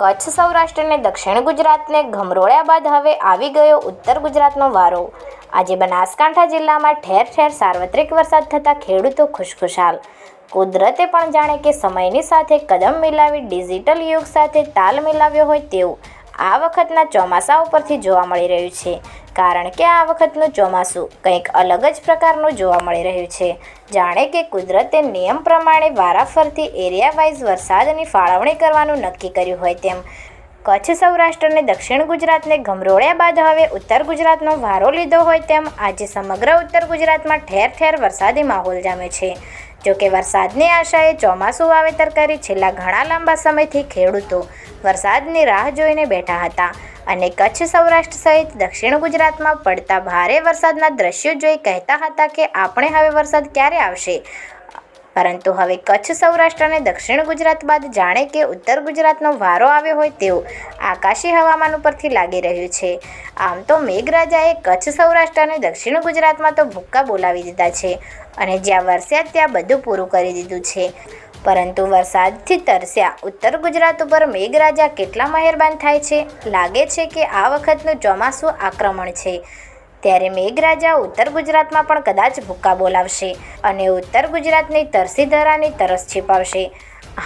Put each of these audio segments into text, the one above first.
કચ્છ સૌરાષ્ટ્રને દક્ષિણ ગુજરાતને ગમરોળ્યા બાદ હવે આવી ગયો ઉત્તર ગુજરાતનો વારો. આજે બનાસકાંઠા જિલ્લામાં ઠેર ઠેર સાર્વત્રિક વરસાદ થતાં ખેડૂતો ખુશખુશાલ. કુદરતે પણ જાણે કે સમયની સાથે કદમ મિલાવી ડિજિટલ યુગ સાથે તાલ મિલાવ્યો હોય તેવું આ વખતના ચોમાસા ઉપરથી જોવા મળી રહ્યું છે. કારણ કે આ વખતનું ચોમાસું કંઈક અલગ જ પ્રકારનું જોવા મળી રહ્યું છે. જાણે કે કુદરતે નિયમ પ્રમાણે વારાફરતી એરિયા વાઇઝ વરસાદની ફાળવણી કરવાનું નક્કી કર્યું હોય તેમ. કચ્છ સૌરાષ્ટ્રને દક્ષિણ ગુજરાતને ગમરોળ્યા બાદ હવે ઉત્તર ગુજરાતનો વારો લીધો હોય તેમ આજે સમગ્ર ઉત્તર ગુજરાતમાં ઠેર ઠેર વરસાદી માહોલ જામે છે. જોકે વરસાદની આશાએ ચોમાસું વાવેતર કરી છેલ્લા ઘણા લાંબા સમયથી ખેડૂતો વરસાદની રાહ જોઈને બેઠા હતા. અને કચ્છ સૌરાષ્ટ્ર સહિત દક્ષિણ ગુજરાતમાં પડતા ભારે વરસાદના દ્રશ્યો જોઈ કહેતા હતા કે આપણે હવે વરસાદ ક્યારે આવશે? પરંતુ હવે કચ્છ સૌરાષ્ટ્ર અને દક્ષિણ ગુજરાત બાદ જાણે કે ઉત્તર ગુજરાતનો વારો આવ્યો હોય તેવું આકાશી હવામાન ઉપરથી લાગી રહ્યું છે. આમ તો મેઘરાજાએ કચ્છ સૌરાષ્ટ્ર અને દક્ષિણ ગુજરાતમાં તો ભૂક્કા બોલાવી દીધા છે અને જ્યાં વરસ્યા ત્યાં બધું પૂરું કરી દીધું છે. પરંતુ વરસાદથી તરસ્યા. ઉત્તર ગુજરાત ઉપર મેઘરાજા કેટલા મહેરબાન થાય છે? લાગે છે કે આ વખતનું ચોમાસું આક્રમણ છે. ત્યારે મેઘરાજા ઉત્તર ગુજરાતમાં પણ કદાચ ભૂક્કા બોલાવશે અને ઉત્તર ગુજરાતની તરસી ધરાની તરસ છીપાવશે.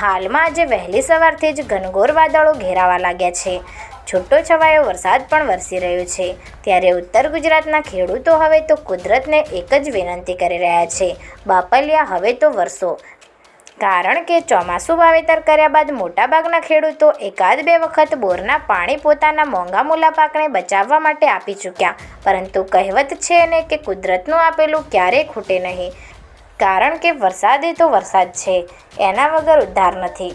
હાલમાં આજે વહેલી સવારથી જ ઘનઘોર વાદળો ઘેરાવા લાગ્યા છે. છૂટો છવાયો વરસાદ પણ વરસી રહ્યો છે. ત્યારે ઉત્તર ગુજરાતના ખેડૂતો હવે તો કુદરતને એક જ વિનંતી કરી રહ્યા છે. બાપલિયા, હવે તો વરસો. કારણ કે ચોમાસું વાવેતર કર્યા બાદ મોટાભાગના ખેડૂતો એકાદ બે વખત બોરના પાણી પોતાના મોંઘા મૂલા પાકને બચાવવા માટે આપી ચૂક્યા. પરંતુ કહેવત છે ને કે કુદરતનું આપેલું ક્યારેય ખૂટે નહીં. કારણ કે વરસાદ એ તો વરસાદ છે. એના વગર ઉદ્ધાર નથી.